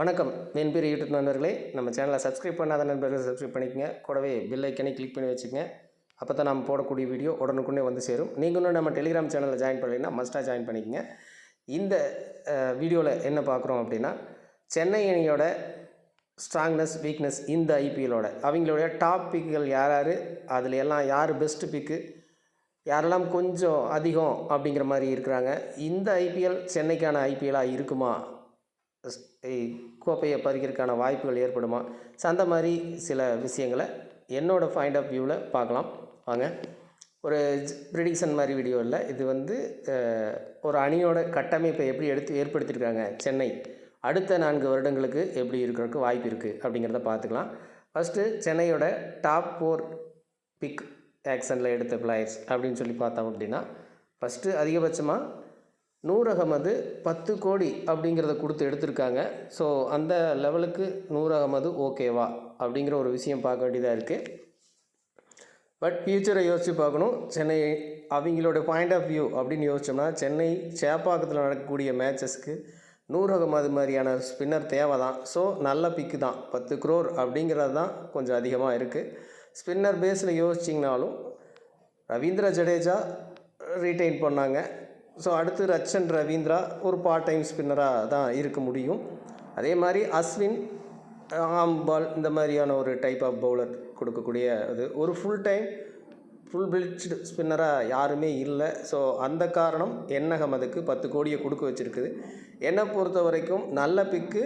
வணக்கம். என் பேர் யூடியூப் நண்பர்களே. நம்ம சேனலை சப்ஸ்கிரைப் பண்ணாத நண்பர்கள் சப்ஸ்கிரைப் பண்ணிக்கங்க. கூடவே பில் ஐக்கனை கிளிக் பண்ணி வச்சுக்கங்க. அப்போ தான் நம்ம போடக்கூடிய வீடியோ உடனுக்குடனே வந்து சேரும். நீங்கள் இன்னும் நம்ம டெலிகிராம் சேனலில் ஜாயின் பண்ணலைன்னா மஸ்ட்டாக ஜாயின் பண்ணிக்கங்க. இந்த வீடியோவில் என்ன பார்க்குறோம் அப்படின்னா சென்னை அணியோட ஸ்ட்ராங்னஸ் வீக்னஸ் இந்த ஐபிஎலோட அவங்களுடைய டாப் பிக்குகள் யார் யார்? அதில் எல்லாம் யார் பெஸ்ட்டு பிக்கு யாரெல்லாம் கொஞ்சம் அதிகம் அப்படிங்கிற மாதிரி இருக்கிறாங்க. இந்த ஐபிஎல் சென்னைக்கான ஐபிஎல்லாக இருக்குமா? கோப்பையை பறிக்கிறதுக்கான வாய்ப்புகள் ஏற்படுமா? ஸோ அந்த மாதிரி சில விஷயங்களை என்னோடய பாயிண்ட் ஆஃப் வியூவில் பார்க்கலாம். வாங்க. ஒரு ப்ரிடிக்ஷன் மாதிரி வீடியோ இல்லை. இது வந்து ஒரு அணியோட கட்டமைப்பை எப்படி எடுத்து ஏற்படுத்தியிருக்காங்க சென்னை. அடுத்த நான்கு வருடங்களுக்கு எப்படி இருக்கிறதுக்கு வாய்ப்பு இருக்குது அப்படிங்கிறத பார்த்துக்கலாம். ஃபஸ்ட்டு சென்னையோட டாப் ஃபோர் பிக் ஆக்ஷனில் எடுத்த பிளேயர்ஸ் அப்படின்னு சொல்லி பார்த்தோம் அப்படின்னா ஃபஸ்ட்டு அதிகபட்சமாக நூர் அகமது பத்து கோடி அப்படிங்கிறத கொடுத்து எடுத்திருக்காங்க. ஸோ அந்த லெவலுக்கு நூர் அகமது ஓகேவா அப்படிங்கிற ஒரு விஷயம் பார்க்க வேண்டியதாக இருக்குது பட் ஃப்யூச்சரை யோசித்து பார்க்கணும். சென்னை அவங்களோட பாயிண்ட் ஆஃப் வியூ அப்படின்னு யோசிச்சோம்னா சென்னை சேப்பாக்கத்தில் நடக்கக்கூடிய மேட்சஸ்க்கு நூறு அகமது மாதிரியான ஸ்பின்னர் தேவை தான் ஸோ நல்ல பிக்கு தான். பத்து க்ரோர் அப்படிங்கிறது தான் கொஞ்சம் அதிகமாக இருக்குது ஸ்பின்னர் பேஸில் யோசிச்சிங்கனாலும் ரவீந்திர ஜடேஜா ரீட்டைன் பண்ணாங்க. ஸோ அடுத்து ரச்சன் ரவீந்திரா ஒரு பார்ட் டைம் ஸ்பின்னராக தான் இருக்க முடியும். அதே மாதிரி அஸ்வின் ஆம் பால் இந்த மாதிரியான ஒரு டைப் ஆஃப் பவுலர் கொடுக்கக்கூடிய இது ஒரு ஃபுல் டைம் ஃபுல் பிளிச்டு ஸ்பின்னராக யாருமே இல்லை. ஸோ அந்த காரணம் என் அகமதுக்கு பத்து கோடியை கொடுக்க வச்சுருக்குது. என்னை பொறுத்த வரைக்கும் நல்ல பிக்கு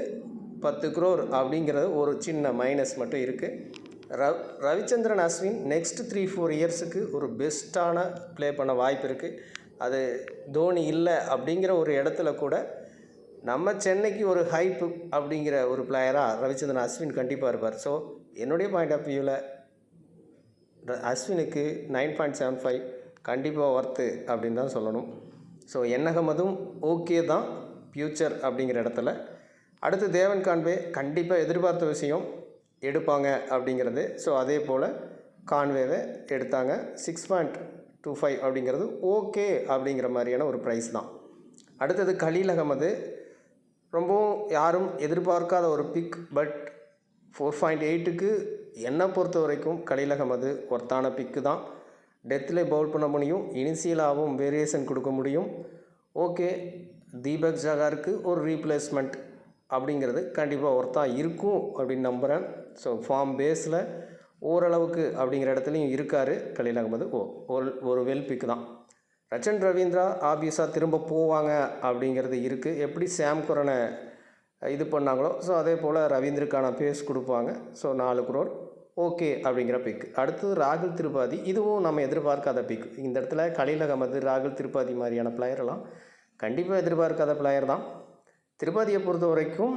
பத்து குரோர் அப்படிங்கிறது ஒரு சின்ன மைனஸ் மட்டும் இருக்குது ரவ் Ravichandran Ashwin next three four இயர்ஸுக்கு ஒரு பெஸ்ட்டான ப்ளே பண்ண வாய்ப்பு இருக்குது அது தோனி இல்லை அப்படிங்கிற ஒரு இடத்துல கூட நம்ம சென்னைக்கு ஒரு ஹைப்பு அப்படிங்கிற ஒரு பிளேயராக ரவிச்சந்திரன் அஸ்வின் கண்டிப்பாக இருப்பார். ஸோ என்னுடைய பாயிண்ட் ஆஃப் வியூவில் அஸ்வினுக்கு நைன் பாயிண்ட் செவன் ஃபைவ் கண்டிப்பாக ஒர்த்து அப்படின்னு தான் சொல்லணும். ஸோ என்னகமதும் ஓகே தான் ஃப்யூச்சர் அப்படிங்கிற இடத்துல. அடுத்து தேவன் கான்வே கண்டிப்பாக எதிர்பார்த்த விஷயம் எடுப்பாங்க அப்படிங்கிறது. ஸோ அதே போல் கான்வேவை எடுத்தாங்க. சிக்ஸ் பாயிண்ட் டூ ஃபைவ் அப்படிங்கிறது ஓகே அப்படிங்கிற மாதிரியான ஒரு ப்ரைஸ் தான். அடுத்தது கலீல் அகமது ரொம்பவும் யாரும் எதிர்பார்க்காத ஒரு பிக் பட் ஃபோர் பாயிண்ட் எயிட்டுக்கு என்னை பொறுத்த வரைக்கும் கலீல் அகமது ஒர்த்தான பிக்கு தான். டெத்தில் பவுல் பண்ண முடியும் இனிஷியலாகவும் வேரியேஷன் கொடுக்க முடியும். ஓகே தீபக் ஜகாருக்கு ஒரு ரீப்ளேஸ்மெண்ட் அப்படிங்கிறது கண்டிப்பாக ஒர்த்தாக இருக்கும் அப்படின்னு நம்புகிறேன் ஸோ ஃபார்ம் பேஸில் ஓரளவுக்கு அப்படிங்கிற இடத்துலையும் இருக்கார். கலீல் அகமது ஓ ஒரு ஒரு வெல் பிக்கு தான். ரச்சன் ரவீந்திரா ஆப்வியஸாக திரும்ப போவாங்க அப்படிங்கிறது இருக்குது எப்படி சாம் குரனை இது பண்ணாங்களோ ஸோ அதே போல் ரவீந்திரக்கான பேஸ் கொடுப்பாங்க. ஸோ நாலு குரோர் ஓகே அப்படிங்கிற பிக் அடுத்தது ராகுல் திருப்பாதி இதுவும் நம்ம எதிர்பார்க்காத பிக் இந்த இடத்துல கலீல் அகமது ராகுல் திருப்பாதி மாதிரியான பிளேயரெல்லாம் கண்டிப்பாக எதிர்பார்க்காத பிளேயர் தான். திருப்பாதியை பொறுத்த வரைக்கும்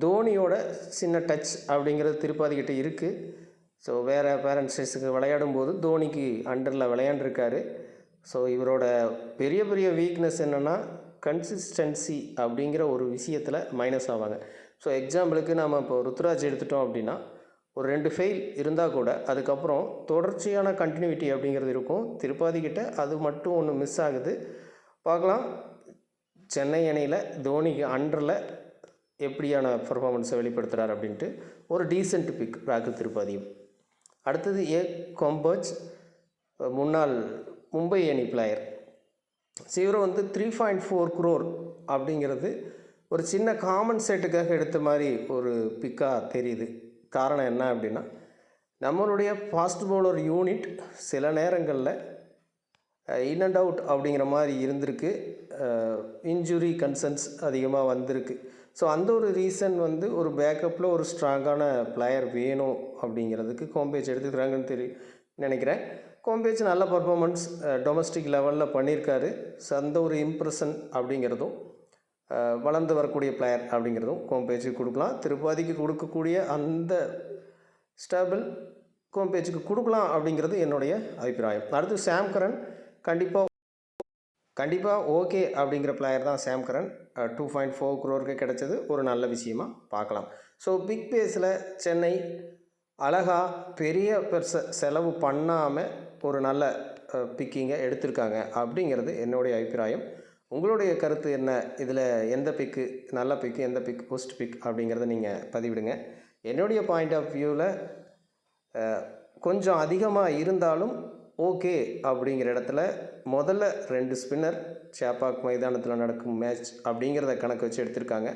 தோனியோட சின்ன டச் அப்படிங்கிறது திருப்பாதிக்கிட்ட இருக்குது ஸோ வேறு பேரண்ட்ஸுக்கு விளையாடும் போது தோனிக்கு அண்டரில் விளையாண்டுருக்காரு. ஸோ இவரோட பெரிய பெரிய வீக்னஸ் என்னென்னா கன்சிஸ்டன்சி அப்படிங்கிற ஒரு விஷயத்தில் மைனஸ் ஆவாங்க. ஸோ எக்ஸாம்பிளுக்கு நம்ம இப்போ ருத்ராஜ் எடுத்துட்டோம் அப்படின்னா ஒரு ரெண்டு ஃபெயில் இருந்தால் கூட அதுக்கப்புறம் தொடர்ச்சியான கண்டினியூட்டி அப்படிங்கிறது இருக்கும். திருப்பாதிக்கிட்ட அது மட்டும் ஒன்று மிஸ் ஆகுது. பார்க்கலாம். சென்னை அணியில் தோனிக்கு அண்டரில் எப்படியான பர்ஃபார்மன்ஸை வெளிப்படுத்துகிறார் அப்படின்ட்டு ஒரு டீசென்ட் பிக் ராகுல் திருப்பாதியும் அடுத்தது ஏ. கொம்பர்ஜ் முன்னாள் மும்பை அணி பிளேயர் சிவரை வந்து த்ரீ பாயிண்ட் ஃபோர் குரோர் அப்படிங்கிறது ஒரு சின்ன காமன் செட்டுக்காக எடுத்த மாதிரி ஒரு பிக்காக தெரியுது. காரணம் என்ன அப்படின்னா நம்மளுடைய ஃபாஸ்ட் பவுலர் யூனிட் சில நேரங்களில் இன் அண்ட் அவுட் அப்படிங்கிற மாதிரி இருந்திருக்கு. இன்ஜுரி கன்சர்ன்ஸ் அதிகமாக வந்திருக்கு. ஸோ அந்த ஒரு ரீசன் வந்து ஒரு பேக்கப்பில் ஒரு ஸ்ட்ராங்கான பிளேயர் வேணும் அப்படிங்கிறதுக்கு கோம்பேஜ் எடுத்துக்கிறாங்கன்னு தெரி நினைக்கிறேன். கோம்பேஜ் நல்ல பர்ஃபாமன்ஸ் டொமஸ்டிக் லெவலில் பண்ணியிருக்காரு ஸோ அந்த ஒரு இம்ப்ரெஷன் அப்படிங்கிறதும் வளர்ந்து வரக்கூடிய பிளேயர் அப்படிங்கிறதும் கோம்பேஜுக்கு கொடுக்கலாம். திருப்பாதிக்கு கொடுக்கக்கூடிய அந்த ஸ்டேபிள் கோம்பேஜுக்கு கொடுக்கலாம் அப்படிங்கிறது என்னுடைய அபிப்பிராயம். அடுத்து சாம்கரன் கண்டிப்பாக கண்டிப்பாக ஓகே அப்படிங்கிற பிளேயர் தான் Sam Curran. Two point four குரோருக்கு கிடைச்சது. ஒரு நல்ல விஷயமா பார்க்கலாம். ஸோ பிக் பேஸில் சென்னை அழகாக பெரிய பெருச செலவு பண்ணாமல் ஒரு நல்ல பிக்கிங்கை எடுத்திருக்காங்க அப்படிங்கிறது என்னுடைய அபிப்பிராயம். உங்களுடைய கருத்து என்ன? இதில் எந்த பிக்கு நல்ல பிக்கு எந்த பிக் ஒஸ்ட் பிக் அப்படிங்கிறத நீங்கள் பதிவிடுங்க. என்னுடைய பாயிண்ட் ஆஃப் வியூவில் கொஞ்சம் அதிகமாக இருந்தாலும் ஓகே அப்படிங்கிற இடத்துல முதல்ல ரெண்டு ஸ்பின்னர் சேப்பாக் மைதானத்தில் நடக்கும் மேட்ச் அப்படிங்கிறத கணக்கு வச்சு எடுத்திருக்காங்க.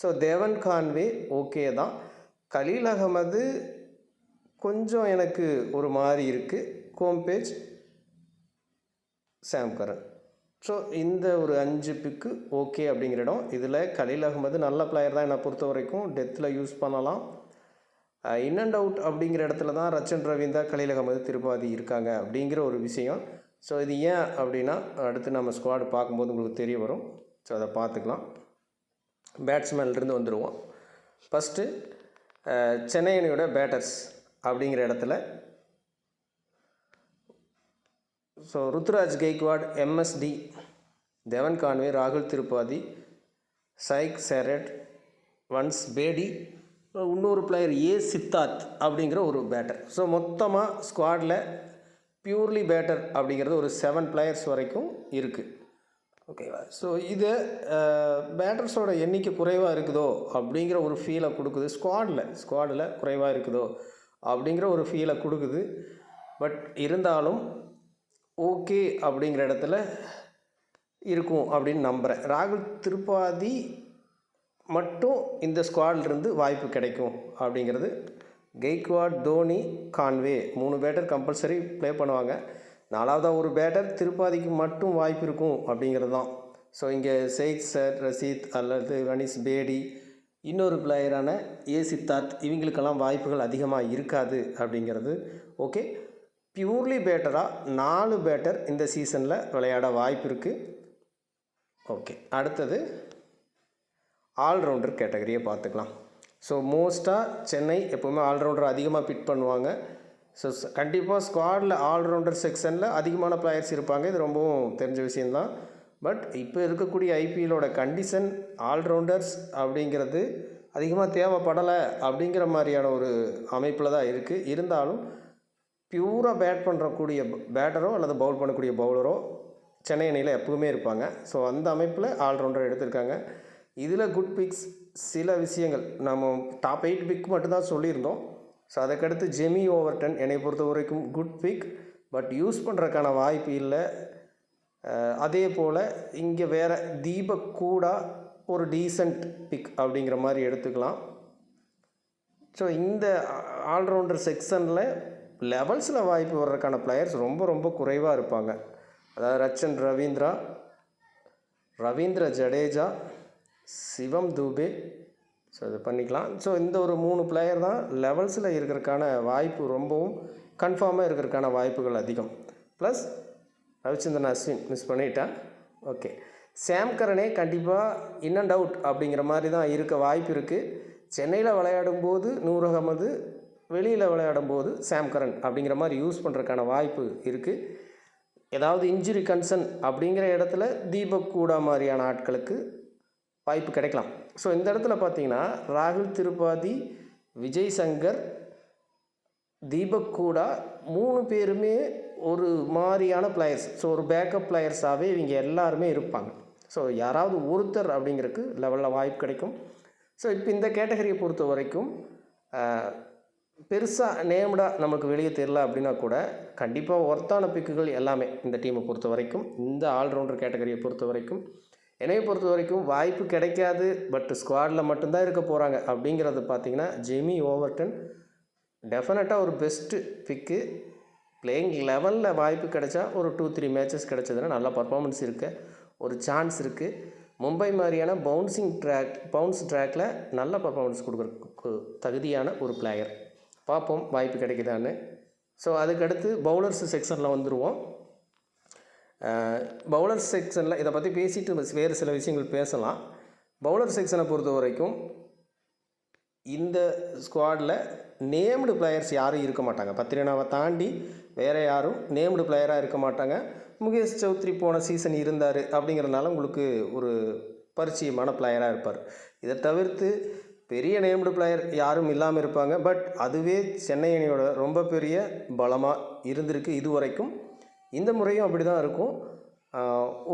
ஸோ தேவன் கான்வே ஓகே தான். கலீல் அகமது கொஞ்சம் எனக்கு ஒரு மாதிரி இருக்குது கோம்பேஜ் சாம் கரன் ஸோ இந்த ஒரு அஞ்சு பிக்கு ஓகே அப்படிங்கிற இடம். இதில் கலீல் அகமது நல்ல பிளேயர் தான் என்னை பொறுத்த வரைக்கும். டெத்தில் யூஸ் பண்ணலாம். இன் அண்ட் அவுட் அப்படிங்கிற இடத்துல தான் ரச்சன் ரவீந்தா கலீல் அகமது திருப்பாதி இருக்காங்க அப்படிங்கிற ஒரு விஷயம். ஸோ இது ஏன் அப்படின்னா அடுத்து நம்ம ஸ்குவாடு பார்க்கும்போது உங்களுக்கு தெரிய வரும். ஸோ அதை பார்த்துக்கலாம். பேட்ஸ்மேன்லேருந்து வந்துடுவோம் ஃபஸ்ட்டு சென்னை அணியோட பேட்டர்ஸ் அப்படிங்கிற இடத்துல so Ruturaj Gaikwad MSD Devon Conway ராகுல் திருப்பாதி சைக் சேரட் வன்ஸ் பேடி இன்னொரு பிளேயர் ஏ சித்தார்த் அப்படிங்கிற ஒரு பேட்டர் ஸோ மொத்தமாக ஸ்குவாடில் பியூர்லி பேட்டர் அப்படிங்கிறது ஒரு செவன் பிளேயர்ஸ் வரைக்கும் இருக்குது ஓகேவா ஸோ இது பேட்டர்ஸோட எண்ணிக்கை குறைவாக இருக்குதோ அப்படிங்கிற ஒரு ஃபீலை கொடுக்குது. ஸ்குவாடில் ஸ்குவாடில் குறைவாக இருக்குதோ அப்படிங்கிற ஒரு ஃபீலை கொடுக்குது. பட் இருந்தாலும் ஓகே அப்படிங்கிற இடத்துல இருக்கும் அப்படின்னு நம்புகிறேன் ராகுல் திருப்பாதி மட்டும் இந்த ஸ்குவாட்லேருந்து வாய்ப்பு கிடைக்கும் அப்படிங்கிறது கெய்க்வாட் தோனி கான்வே மூணு பேட்டர் கம்பல்சரி ப்ளே பண்ணுவாங்க. நாலாவதாக ஒரு பேட்டர் திருப்பாதிக்கு மட்டும் வாய்ப்பு இருக்கும் அப்படிங்கிறது தான் ஸோ இங்கே செயித் சர் ரசீத் அல்லது வனிஸ் பேடி இன்னொரு பிளேயரான ஏ சித்தார்த் இவங்களுக்கெல்லாம் வாய்ப்புகள் அதிகமாக இருக்காது அப்படிங்கிறது. ஓகே பியூர்லி பேட்டராக நாலு பேட்டர் இந்த சீசனில் விளையாட வாய்ப்பு இருக்குது ஓகே அடுத்தது ஆல்ரவுண்டர் கேட்டகரியை பார்த்துக்கலாம். ஸோ மோஸ்ட்டாக சென்னை எப்போவுமே ஆல்ரவுண்டர் அதிகமாக பிட் பண்ணுவாங்க. ஸோ கண்டிப்பாக ஸ்குவாடில் ஆல்ரவுண்டர் செக்ஷனில் அதிகமான பிளேயர்ஸ் இருப்பாங்க. இது ரொம்பவும் தெரிஞ்ச விஷயந்தான் பட் இப்போ இருக்கக்கூடிய ஐபிஎலோட கண்டிஷன் ஆல்ரவுண்டர்ஸ் அப்படிங்கிறது அதிகமாக தேவைப்படலை அப்படிங்கிற மாதிரியான ஒரு அமைப்பில் தான் இருக்குது இருந்தாலும் பியூராக பேட் பண்ணுறக்கூடிய பேட்டரோ அல்லது பவுல் பண்ணக்கூடிய பவுலரோ சென்னை அணியில் எப்போவுமே இருப்பாங்க. ஸோ அந்த அமைப்பில் ஆல்ரவுண்டர் எடுத்திருக்காங்க. இதில் குட் பிக்ஸ் சில விஷயங்கள். நம்ம டாப் எயிட் பிக் மட்டும்தான் சொல்லியிருந்தோம். ஸோ அதுக்கடுத்து ஜெமி ஓவர்டன் என்னை பொறுத்த வரைக்கும் குட் பிக் பட் யூஸ் பண்ணுறதுக்கான வாய்ப்பு இல்லை. அதே போல் இங்கே வேறு தீபக் கூடா ஒரு டீசன்ட் பிக் அப்படிங்கிற மாதிரி எடுத்துக்கலாம். ஸோ இந்த ஆல்ரவுண்டர் செக்ஷனில் லெவல்ஸில் வாய்ப்பு வர்றதுக்கான பிளேயர்ஸ் ரொம்ப ரொம்ப குறைவாக இருப்பாங்க. அதாவது ரச்சன் ரவீந்திரா ரவீந்திர ஜடேஜா சிவம் தூபே. ஸோ இது பண்ணிக்கலாம். ஸோ இந்த ஒரு மூணு பிளேயர் தான் லெவல்ஸில் இருக்கிறதுக்கான வாய்ப்பு ரொம்பவும் கன்ஃபார்மாக இருக்கிறதுக்கான வாய்ப்புகள் அதிகம். ப்ளஸ் ரவிச்சந்திரன் அஸ்வின் மிஸ் பண்ணிட்டேன் ஓகே சாம் கரனே கண்டிப்பாக இன் அண்ட் அவுட் அப்படிங்கிற மாதிரி தான் இருக்க வாய்ப்பு இருக்குது சென்னையில் விளையாடும் போது நூர் அகமது வெளியில் விளையாடும் போது சாம் கரன் அப்படிங்கிற மாதிரி யூஸ் பண்ணுறதுக்கான வாய்ப்பு இருக்குது ஏதாவது இன்ஜுரி கன்சர்ன் அப்படிங்கிற இடத்துல தீபக் கூடா மாதிரியான ஆட்களுக்கு வாய்ப்பு கிடைக்கலாம். ஸோ இந்த இடத்துல பார்த்தீங்கன்னா ராகுல் திருப்பாதி விஜய் சங்கர் தீபக் கூடா மூணு பேருமே ஒரு மாதிரியான பிளேயர்ஸ் ஸோ ஒரு பேக்கப் பிளேயர்ஸாகவே இவங்க எல்லாருமே இருப்பாங்க. ஸோ யாராவது ஒருத்தர் அப்படிங்கிறதுக்கு லெவலில் வாய்ப்பு கிடைக்கும். ஸோ இப்போ இந்த கேட்டகரியை பொறுத்த வரைக்கும் பெருசாக நேம்டாக நமக்கு வெளியே தெரில அப்படின்னா கூட கண்டிப்பாக ஒர்த்தான பிக்குகள் எல்லாமே இந்த டீமை பொறுத்த வரைக்கும் இந்த ஆல்ரவுண்டர் கேட்டகரியை பொறுத்த வரைக்கும் என்னையை பொறுத்த வரைக்கும் வாய்ப்பு கிடைக்காது பட் ஸ்குவாடில் மட்டும்தான் இருக்க போகிறாங்க அப்படிங்கிறது பார்த்தீங்கன்னா ஜெமி ஓவர்டன் டெஃபினட்டாக ஒரு பெஸ்ட்டு பிக்கு பிளேயிங் லெவலில் வாய்ப்பு கிடைச்சா ஒரு டூ த்ரீ மேட்சஸ் கிடச்சதுன்னா நல்ல பர்ஃபார்மன்ஸ் இருக்கு. ஒரு சான்ஸ் இருக்குது மும்பை மாதிரியான பவுன்சிங் ட்ராக் பவுன்ஸ் ட்ராக்கில் நல்ல பர்ஃபார்மன்ஸ் கொடுக்குறதுக்கு தகுதியான ஒரு பிளேயர் பார்ப்போம் வாய்ப்பு கிடைக்குதான்னு. ஸோ அதுக்கடுத்து பவுலர்ஸ் செக்ஷனில் வந்துடுவோம் பவுலர் செக்ஷனில் இதை பற்றி பேசிட்டு வேறு சில விஷயங்கள் பேசலாம். பவுலர் செக்ஷனை பொறுத்த வரைக்கும் இந்த ஸ்குவாடில் நேம்டு பிளேயர்ஸ் யாரும் இருக்க மாட்டாங்க. பத்திரினாவை தாண்டி வேறு யாரும் நேம்டு பிளேயராக இருக்க மாட்டாங்க. முகேஷ் சௌத்ரி போன சீசன் இருந்தார் அப்படிங்கிறதுனால உங்களுக்கு ஒரு பரிச்சயமான பிளேயராக இருப்பார். இதை தவிர்த்து பெரிய நேம்டு பிளேயர் யாரும் இல்லாமல் இருப்பாங்க. பட் அதுவே சென்னை அணியோட ரொம்ப பெரிய பலமாக இருந்திருக்கு இது வரைக்கும் இந்த முறையும் அப்படி தான் இருக்கும்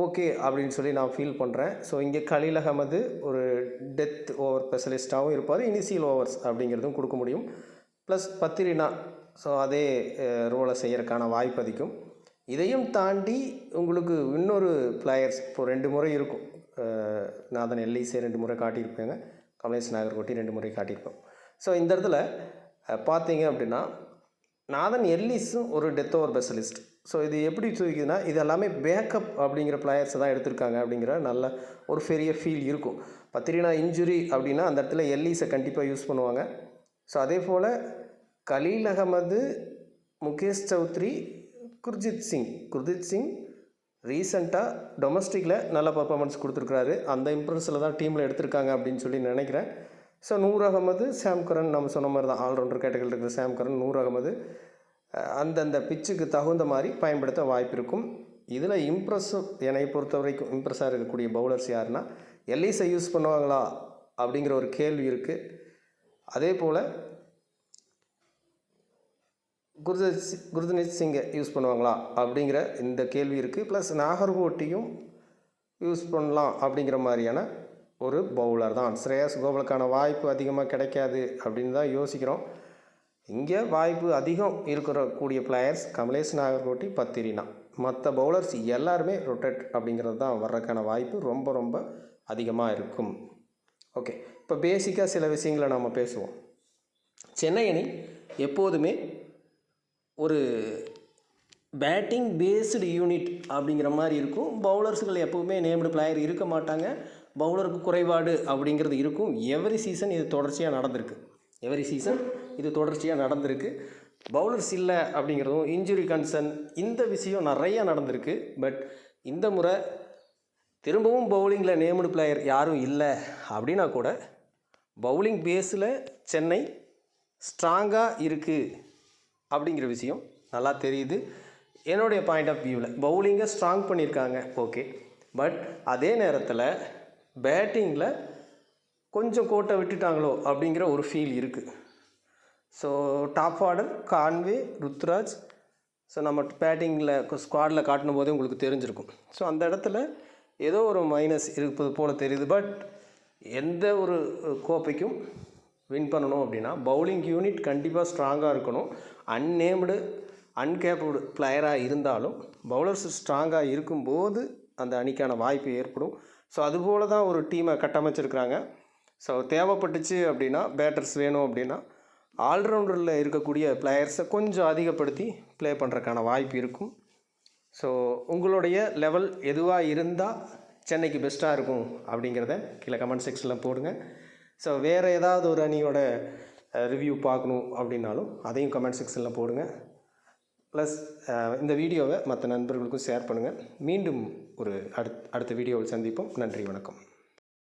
ஓகே அப்படின்னு சொல்லி நான் ஃபீல் பண்ணுறேன் ஸோ இங்கே கலீல் அகமது ஒரு டெத் ஓவர் ஸ்பெஷலிஸ்ட்டாகவும் இருப்பார். இனிஷியல் ஓவர்ஸ் அப்படிங்கிறதும் கொடுக்க முடியும். ப்ளஸ் பத்திரினா ஸோ அதே ரோலை செய்கிறக்கான வாய்ப்பு அதிகம். இதையும் தாண்டி உங்களுக்கு இன்னொரு பிளேயர்ஸ் இப்போ ரெண்டு முறை இருக்கும். நாதன் எல்லிஸே ரெண்டு முறை காட்டியிருப்பேங்க. கமலேஷ் நாகர்கோட்டி ரெண்டு முறை காட்டியிருப்போம் ஸோ இந்த இடத்துல பார்த்தீங்க அப்படின்னா நாதன் எல்லிஸும் ஒரு டெத் ஓவர் ஸ்பெஷலிஸ்ட் ஸோ இது எப்படி தூக்கிதுன்னா இது எல்லாமே பேக்கப் அப்படிங்கிற பிளேயர்ஸை தான் எடுத்திருக்காங்க அப்படிங்கிற நல்ல ஒரு பெரிய ஃபீல் இருக்கும். பத்திரினா இன்ஜுரி அப்படின்னா அந்த இடத்துல எல்லிஸை கண்டிப்பாக யூஸ் பண்ணுவாங்க. ஸோ அதே போல் கலீல் அகமது முகேஷ் சௌத்ரி குர்ஜித் சிங். குர்ஜித் சிங் ரீசண்டாக டொமஸ்டிக்கில் நல்ல பர்ஃபார்மன்ஸ் கொடுத்துருக்குறாரு. அந்த இம்ப்ரெஸில் தான் டீமில் எடுத்திருக்காங்க அப்படின்னு சொல்லி நினைக்கிறேன். So Noor Ahmad Sam Curran நம்ம சொன்ன மாதிரி தான். ஆல்ரவுண்டர் கேட்டகரியில் இருக்கிற சாம் கரன் நூர் அகமது. அந்தந்த பிச்சுக்கு தகுந்த மாதிரி பயன்படுத்த வாய்ப்பு இருக்கும் இதில் இம்ப்ரெஸ்ஸும் என்னை பொறுத்த வரைக்கும் இம்ப்ரெஸ்ஸாக இருக்கக்கூடிய பவுலர்ஸ் யாருன்னா எல்லிஸை யூஸ் பண்ணுவாங்களா அப்படிங்கிற ஒரு கேள்வி இருக்குது அதே போல் குருதத் சி- குருதனீத் சிங்கை யூஸ் பண்ணுவாங்களா அப்படிங்கிற இந்த கேள்வி இருக்குது ப்ளஸ் நாகர்கோட்டியும் யூஸ் பண்ணலாம் அப்படிங்கிற மாதிரியான ஒரு பவுலர் தான். ஸ்ரேயஸ் கோபலுக்கான வாய்ப்பு அதிகமாக கிடைக்காது அப்படின்னு தான் யோசிக்கிறோம். இங்கே வாய்ப்பு அதிகம் இருக்கிற கூடிய பிளேயர்ஸ் கமலேஷ் நாகர்கோட்டி பத்திரினா. மற்ற பவுலர்ஸ் எல்லாருமே ரொட்டேட் அப்படிங்கிறது தான் வர்றதுக்கான வாய்ப்பு ரொம்ப ரொம்ப அதிகமாக இருக்கும். ஓகே இப்போ பேசிக்காக சில விஷயங்களை நம்ம பேசுவோம். சென்னை அணி எப்போதுமே ஒரு பேட்டிங் பேஸ்டு யூனிட் அப்படிங்கிற மாதிரி இருக்கும். பவுலர்ஸுகள் எப்போவுமே நேம்டு பிளேயர் இருக்க மாட்டாங்க. பவுலருக்கு குறைபாடு அப்படிங்கிறது இருக்கும். எவ்ரி சீசன் இது தொடர்ச்சியாக நடந்திருக்கு. எவரி சீசன் இது தொடர்ச்சியாக நடந்திருக்கு. பவுலர்ஸ் இல்லை அப்படிங்கிறதும் இன்ஜுரி கன்சர்ன் இந்த விஷயம் நிறையா நடந்திருக்கு. பட் இந்த முறை திரும்பவும் பவுலிங்கில் நேம்டு பிளேயர் யாரும் இல்லை அப்படின்னா கூட பவுலிங் பேஸில் சென்னை ஸ்ட்ராங்காக இருக்குது அப்படிங்கிற விஷயம் நல்லா தெரியுது. என்னுடைய பாயிண்ட் ஆஃப் வியூவில் பவுலிங்கை ஸ்ட்ராங் பண்ணியிருக்காங்க ஓகே பட் அதே நேரத்தில் பேட்டிங்கில் கொஞ்சம் கோட்டை விட்டுட்டாங்களோ அப்படிங்கிற ஒரு ஃபீல் இருக்குது so top order Conway Ruturaj so நம்ம பேட்டிங்கில் ஸ்குவாடில் காட்டும் போதே உங்களுக்கு தெரிஞ்சிருக்கும். ஸோ அந்த இடத்துல ஏதோ ஒரு மைனஸ் இருப்பது போல் தெரியுது. பட் எந்த ஒரு கோப்பைக்கும் வின் பண்ணணும் அப்படின்னா பவுலிங் யூனிட் கண்டிப்பாக ஸ்ட்ராங்காக இருக்கணும். அன்னேம்டு அன்கேப்டு பிளேயராக இருந்தாலும் பவுலர்ஸ் ஸ்ட்ராங்காக இருக்கும்போது அந்த அணிக்கான வாய்ப்பு ஏற்படும். ஸோ அதுபோல் தான் ஒரு டீமை கட்டமைச்சிருக்கிறாங்க. ஸோ தேவைப்பட்டுச்சு அப்படின்னா பேட்டர்ஸ் வேணும் அப்படின்னா ஆல்ரவுண்டரில் இருக்கக்கூடிய பிளேயர்ஸை கொஞ்சம் அதிகப்படுத்தி ப்ளே பண்ணுறதுக்கான வாய்ப்பு இருக்கும். ஸோ உங்களுடைய லெவல் எதுவாக இருந்தால் சென்னைக்கு பெஸ்ட்டாக இருக்கும் அப்படிங்கிறத கீழே கமெண்ட் செக்ஷனில் போடுங்க. ஸோ வேறு ஏதாவது ஒரு அணியோட ரிவ்யூ பார்க்கணும் அப்படின்னாலும் அதையும் கமெண்ட் செக்ஷனில் போடுங்க. ப்ளஸ் இந்த வீடியோவை மற்ற நண்பர்களுக்கும் ஷேர் பண்ணுங்கள் மீண்டும் ஒரு அடுத் அடுத்த வீடியோவில் சந்திப்போம். நன்றி வணக்கம்.